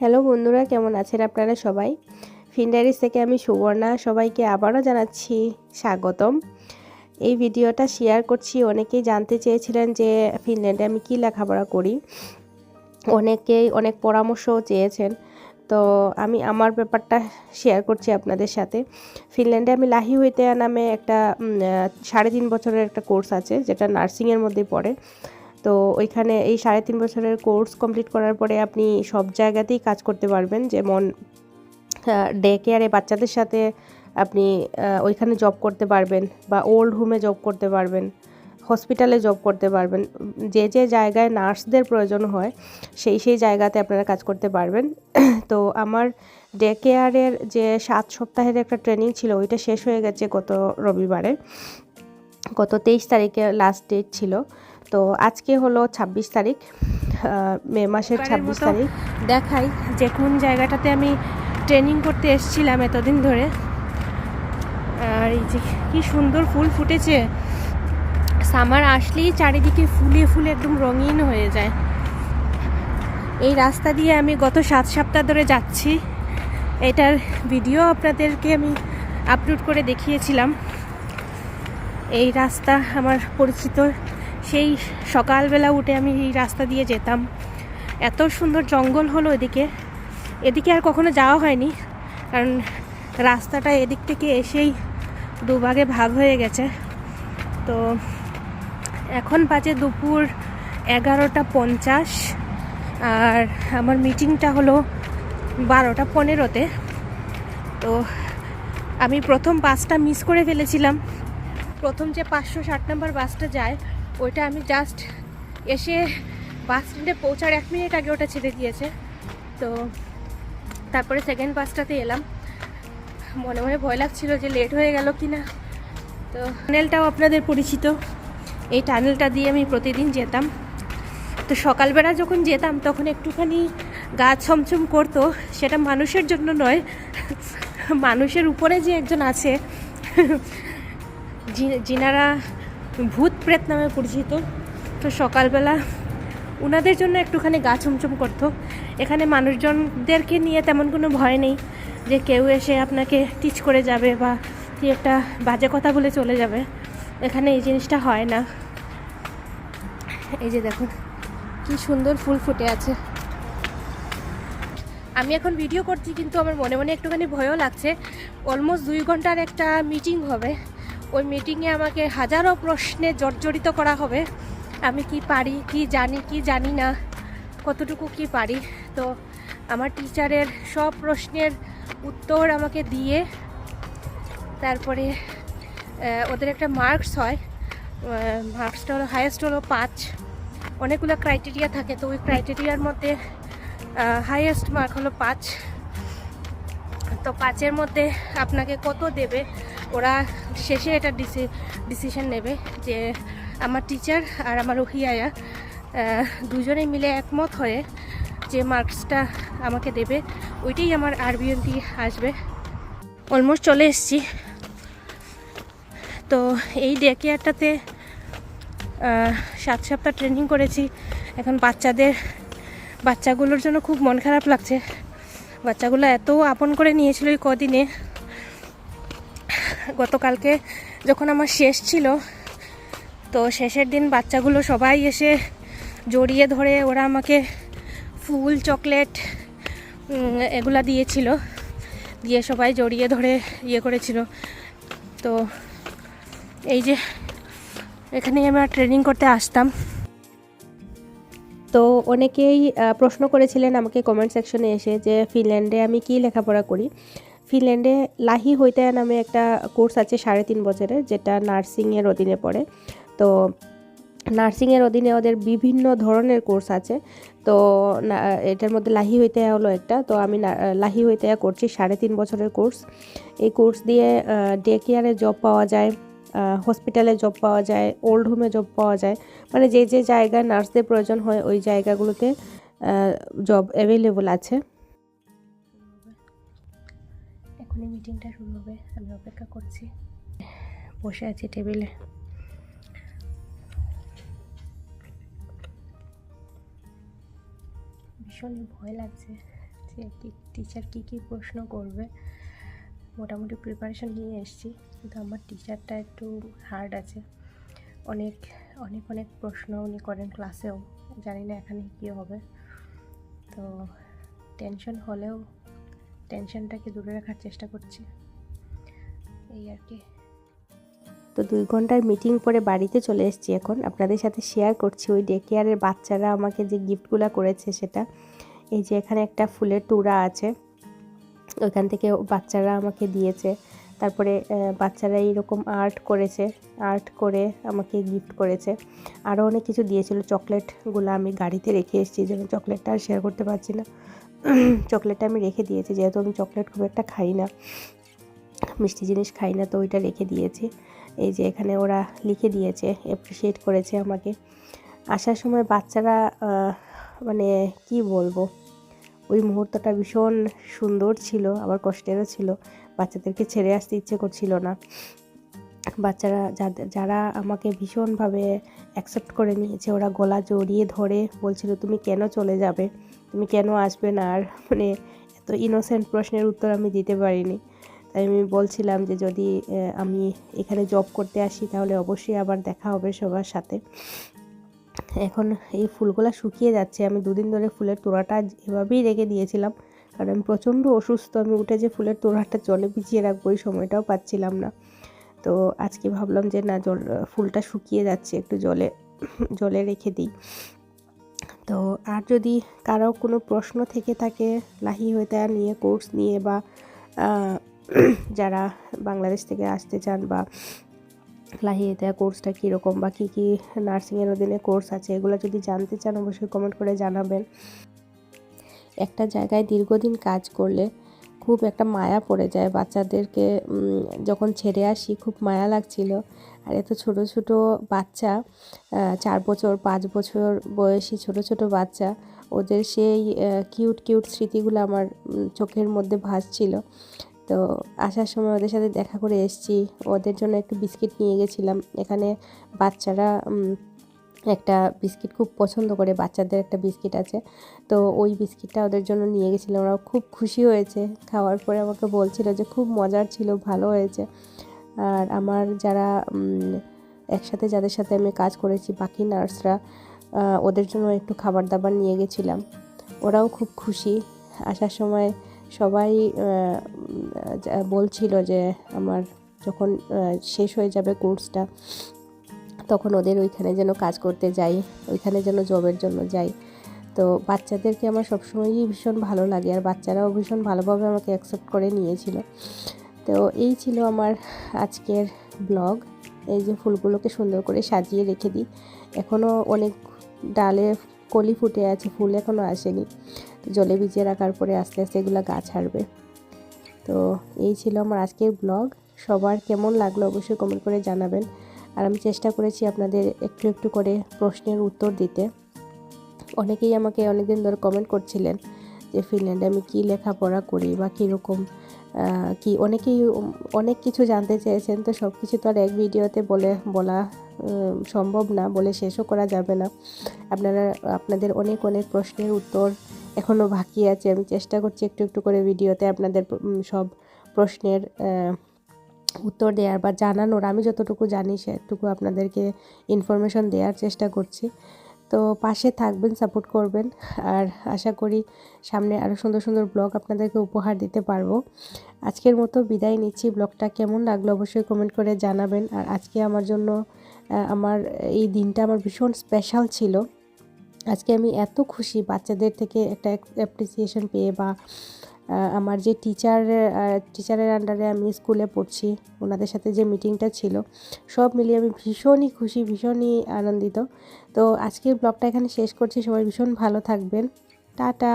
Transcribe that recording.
Hello বন্ধুরা, কেমন আছেন আপনারা সবাই? ফিনডারিস থেকে আমি সুবর্ণা, সবাইকে আবারও জানাচ্ছি স্বাগতম। এই ভিডিওটা শেয়ার করছি। অনেকেই জানতে চেয়েছিলেন যে ফিনল্যান্ডে আমি কী লেখাপড়া করি। অনেকেই অনেক পরামর্শও চেয়েছেন। তো আমি আমার ব্যাপারটা শেয়ার করছি আপনাদের সাথে। ফিনল্যান্ডে আমি লাহি হইতে নামে একটা সাড়ে তিন বছরের একটা কোর্স আছে, যেটা নার্সিংয়ের মধ্যে পড়ে। তো ওইখানে এই সাড়ে তিন বছরের কোর্স কমপ্লিট করার পরে আপনি সব জায়গাতেই কাজ করতে পারবেন। যেমন ডে কেয়ারে বাচ্চাদের সাথে আপনি ওইখানে জব করতে পারবেন বা ওল্ড হোমে জব করতে পারবেন হসপিটালে জব করতে পারবেন। যে যে জায়গায় নার্সদের প্রয়োজন হয়, সেই সেই জায়গাতে আপনারা কাজ করতে পারবেন। তো আমার ডে কেয়ারের যে সাত সপ্তাহের একটা ট্রেনিং ছিল, ওইটা শেষ হয়ে গেছে গত রবিবারে। গত তেইশ তারিখে লাস্ট ডেট ছিল। তো আজকে হলো ২৬ তারিখ মে মাসের ২৬ তারিখ। দেখাই যে কোন জায়গাটাতে আমি ট্রেনিং করতে এসেছিলাম এতদিন ধরে। আর এই যে কি সুন্দর ফুল ফুটেছে। সামার আসলেই চারিদিকে ফুলে ফুলে একদম রঙিন হয়ে যায়। এই রাস্তা দিয়ে আমি গত সাত সপ্তাহ ধরে যাচ্ছি। এটার ভিডিও আপনাদেরকে আমি আপলোড করে দেখিয়েছিলাম। এই রাস্তা আমার পরিচিত সেই সকালবেলা উঠে আমি এই রাস্তা দিয়ে যেতাম। এত সুন্দর জঙ্গল হলো এদিকে। এদিকে আর কখনো যাওয়া হয়নি, কারণ রাস্তাটা এদিক থেকে এসেই দুভাগে ভাগ হয়ে গেছে। তো এখন বাজে দুপুর এগারোটা পঞ্চাশ, আর আমার মিটিংটা হলো বারোটা পনেরোতে। তো আমি প্রথম বাসটা মিস করে ফেলেছিলাম। প্রথম যে পাঁচশো ষাট নম্বর বাসটা যায় ওইটা আমি জাস্ট এসে বাস স্ট্যান্ডে পৌঁছার এক মিনিট আগে ওটা ছেড়ে দিয়েছে। তো তারপরে সেকেন্ড বাসটাতে এলাম। মনে মনে ভয় লাগছিল যে লেট হয়ে গেল কি না তো টানেলটাও আপনাদের পরিচিত। এই টানেলটা দিয়ে আমি প্রতিদিন যেতাম। তো সকালবেলা যখন যেতাম, তখন একটুখানি গা ছমছম করতো। সেটা মানুষের জন্য নয়, মানুষের উপরে যে একজন আছে যিনারা ভূত প্রেত নামে পরিচিত। তো সকালবেলা ওনাদের জন্য একটুখানি গা ছমছম করতো। এখানে মানুষজনদেরকে নিয়ে তেমন কোনো ভয় নেই যে কেউ এসে আপনাকে টিচ করে যাবে বা কি একটা বাজে কথা বলে চলে যাবে। এখানে এই জিনিসটা হয় না। এই যে দেখুন, কি সুন্দর ফুল ফুটে আছে। আমি এখন ভিডিও করছি কিন্তু আমার মনে মনে একটুখানি ভয়ও লাগছে। অলমোস্ট দুই ঘণ্টার একটা মিটিং হবে। ওই মিটিংয়ে আমাকে হাজারো প্রশ্নে জর্জরিত করা হবে। আমি কি পারি, কি জানি কি জানি না, কতটুকু কি পারি। তো আমার টিচারের সব প্রশ্নের উত্তর আমাকে দিয়ে তারপরে ওদের একটা মার্কস হয়। মার্কসটা হলো হায়েস্ট হলো পাঁচ। অনেকগুলো ক্রাইটেরিয়া থাকে, তো ওই ক্রাইটেরিয়ার মধ্যে হাইয়েস্ট মার্ক হলো পাঁচ। তো পাঁচের মধ্যে আপনাকে কত দেবে? ওরা শেষে এটা ডিসি ডিসিশন নেবে যে আমার টিচার আর আমার ওহিয়ায়া দুজনে মিলে একমত হয়ে যে মার্কসটা আমাকে দেবে, ওইটাই আমার আরবিএনটি আসবে। অলমোস্ট চলে এসছি। তো এই ডে কেয়ারটাতে সাত সপ্তাহ ট্রেনিং করেছি। এখন বাচ্চাদের, বাচ্চাগুলোর জন্য খুব মন খারাপ লাগছে। বাচ্চাগুলো এত আপন করে নিয়েছিল এই কদিনে। গতকালকে যখন আমার শেষ ছিল, তো শেষের দিন বাচ্চাগুলো সবাই এসে জড়িয়ে ধরে ওরা আমাকে ফুল, চকলেট এগুলা দিয়েছিল। দিয়ে সবাই জড়িয়ে ধরে ইয়ে করেছিল। তো এই যে এখানে আমরা ট্রেনিং করতে আসতাম। তো অনেকেই প্রশ্ন করেছিলেন আমাকে কমেন্ট সেকশনে এসে যে, ফিনল্যান্ডে আমি কি লেখাপড়া করি? ফিনল্যান্ডে লাহি হইতে নামে একটা কোর্স আছে সাড়ে তিন বছরের যেটা নার্সিংয়ের অধীনে পড়ে। তো নার্সিংয়ের অধীনে ওদের বিভিন্ন ধরনের কোর্স আছে। তো এটার মধ্যে লাহি হইতে হলো একটা। তো আমি লাহি হইতে করছি সাড়ে তিন বছরের কোর্স। এই কোর্স দিয়ে ডে কেয়ারে জব পাওয়া যায় হসপিটালে জব পাওয়া যায়, ওল্ড হোমে জব পাওয়া যায়। মানে যে যে জায়গায় নার্সদের প্রয়োজন হয়, ওই জায়গাগুলোতে জব অ্যাভেলেবল আছে। এখনই মিটিংটা শুরু হবে, আমি অপেক্ষা করছি। বসে আছি টেবিলে ভীষণই ভয় লাগছে যে যে টিচার কী কী প্রশ্ন করবে। মোটামুটি প্রিপারেশন নিয়ে এসেছি, কিন্তু আমার টিচারটা একটু হার্ড আছে। অনেক অনেক অনেক প্রশ্ন উনি করেন ক্লাসেও জানি না এখানে কী হবে। তো টেনশন হলেও টেনশনটাকে দূরে রাখার চেষ্টা করছি। এই আর কি। তো দুই ঘণ্টার মিটিং পরে বাড়িতে চলে এসেছি এখন। আপনাদের সাথে শেয়ার করছি ওই ডে কেয়ারের বাচ্চারা আমাকে যে গিফটগুলো করেছে সেটা। এই যে এখানে একটা ফুলের টুরা আছে। ওইখান থেকে বাচ্চারা আমাকে দিয়েছে। তারপরে বাচ্চারা এইরকম আর্ট করেছে। আর্ট করে আমাকে গিফট করেছে। আরও অনেক কিছু দিয়েছিল। চকলেটগুলো আমি গাড়িতে রেখে এসেছি যেন চকলেটটা আর শেয়ার করতে পারছি না। চকলেটটা আমি রেখে দিয়েছি, যেহেতু আমি চকলেট খুব একটা খাই না, মিষ্টি জিনিস খাই না, তো ওইটা রেখে দিয়েছি। এই যে এখানে ওরা লিখে দিয়েছে অ্যাপ্রিসিয়েট করেছে আমাকে। আসার সময় বাচ্চারা মানে কি বলব, ওই মুহূর্তটা ভীষণ সুন্দর ছিল, আবার কষ্টেরও ছিল। বাচ্চাদেরকে ছেড়ে আসতে ইচ্ছে করছিল না। বাচ্চারা যাদের যারা আমাকে ভীষণভাবে অ্যাকসেপ্ট করে নিয়েছে, ওরা গলা জড়িয়ে ধরে বলছিল, তুমি কেন চলে যাবে? তুমি কেন আসবে না? আর মানে এত ইনোসেন্ট প্রশ্নের উত্তর আমি দিতে পারিনি। তাই আমি বলছিলাম যে যদি আমি এখানে জব করতে আসি, তাহলে অবশ্যই আবার দেখা হবে সবার সাথে। এখন এই ফুলগুলো শুকিয়ে যাচ্ছে। আমি দুদিন ধরে ফুলের তোড়াটা এভাবেই রেখে দিয়েছিলাম। কারণ আমি প্রচণ্ড অসুস্থ। আমি উঠে যে ফুলের তোড়াটা জলে ভিজিয়ে রাখব, ওই সময়টাও পাচ্ছিলাম না। তো আজকে ভাবলাম যে না, জল, ফুলটা শুকিয়ে যাচ্ছে, একটু জলে জলে রেখে দিই। তো আর যদি কারও কোনো প্রশ্ন থেকে থাকে লাহি হইতে নিয়ে কোর্স নিয়ে বা যারা বাংলাদেশ থেকে আসতে চান বা লাহি হয়ে দেয়া কোর্সটা কীরকম বা কী কী নার্সিংয়ের অধীনে কোর্স আছে, এগুলো যদি জানতে চান অবশ্যই কমেন্ট করে জানাবেন। একটা জায়গায় দীর্ঘদিন কাজ করলে খুব একটা মায়া পড়ে যায়। বাচ্চাদেরকে যখন ছেড়ে আসি, খুব মায়া লাগছিল। আর এত ছোট ছোট বাচ্চা চার বছর, পাঁচ বছর বয়সী ছোট ছোট বাচ্চা, ওদের সেই কিউট কিউট স্মৃতিগুলো আমার চোখের মধ্যে ভাসছিল। তো আসার সময় ওদের সাথে দেখা করে এসেছি। ওদের জন্য একটু বিস্কিট নিয়ে গেছিলাম। এখানে বাচ্চারা একটা বিস্কিট খুব পছন্দ করে, বাচ্চাদের একটা বিস্কিট আছে। তো ওই বিস্কিটটা ওদের জন্য নিয়ে গেছিলাম ওরা খুব খুশি হয়েছে। খাওয়ার পরে আমাকে বলছিল যে খুব মজার ছিল, ভালো হয়েছে। আর আমার যারা একসাথে যাদের সাথে আমি কাজ করেছি, বাকি নার্সরা ওদের জন্য একটু খাবার দাবার নিয়ে গেছিলাম। ওরাও খুব খুশি। আসার সময় সবাই বলছিল যে আমার যখন শেষ হয়ে যাবে কোর্সটা তখন ওদের ওইখানে যেন কাজ করতে যাই, ওইখানে যেন জবের জন্য যাই। তো বাচ্চাদেরকে আমার সবসময়ই ভীষণ ভালো লাগে আর বাচ্চারাও ভীষণ ভালোভাবে আমাকে অ্যাকসেপ্ট করে নিয়েছিল। তো এই ছিল আমার আজকের ব্লগ এই যে ফুলগুলোকে সুন্দর করে সাজিয়ে রেখে দিই। এখনও অনেক ডালে কলি ফুটে আছে, ফুল এখনও আসেনি। জলে ভিজিয়ে রাখার পরে আস্তে আস্তে এগুলো গাছ ছাড়বে। তো এই ছিল আমার আজকের ব্লগ সবার কেমন লাগল অবশ্যই কমেন্ট করে জানাবেন। আর আমি চেষ্টা করেছি আপনাদের একটু একটু করে প্রশ্নের উত্তর দিতে। অনেকেই আমাকে অনেকদিন ধরে কমেন্ট করছিলেন যে, ফিনল্যান্ডে আমি কী লেখাপড়া করি বা কীরকম? কি অনেকেই অনেক কিছু জানতে চেয়েছেন, তো সব কিছু তো আর এক ভিডিওতে বলে, বলা সম্ভব না, বলে শেষও করা যাবে না। আপনারা, আপনাদের অনেক অনেক প্রশ্নের উত্তর এখনও বাকি আছে। আমি চেষ্টা করছি একটু একটু করে ভিডিওতে আপনাদের সব প্রশ্নের উত্তর দেওয়ার বা জানানোর, আমি যতটুকু জানি সেটুকু আপনাদেরকে ইনফরমেশন দেওয়ার চেষ্টা করছি। তো পাশে থাকবেন সাপোর্ট করবেন। আর আশা করি সামনে আরও সুন্দর সুন্দর ব্লগ আপনাদেরকে উপহার দিতে পারব। আজকের মতো বিদায় নিচ্ছি। ব্লগটা কেমন লাগল অবশ্যই কমেন্ট করে জানাবেন। আর আজকে আমার জন্য আমার এই দিনটা আমার ভীষণ স্পেশাল ছিল। আজকে আমি এত খুশি বাচ্চাদের থেকে একটা অ্যাপ্রিসিয়েশন পেয়ে বা আমার যে টিচার টিচারের আন্ডারে আমি স্কুলে পড়ছি, ওনাদের সাথে যে মিটিংটা ছিল, সব মিলিয়ে আমি ভীষণই খুশি, ভীষণই আনন্দিত। তো আজকের ব্লগটা এখানে শেষ করছি, সবাই ভীষণ ভালো থাকবেন। টাটা!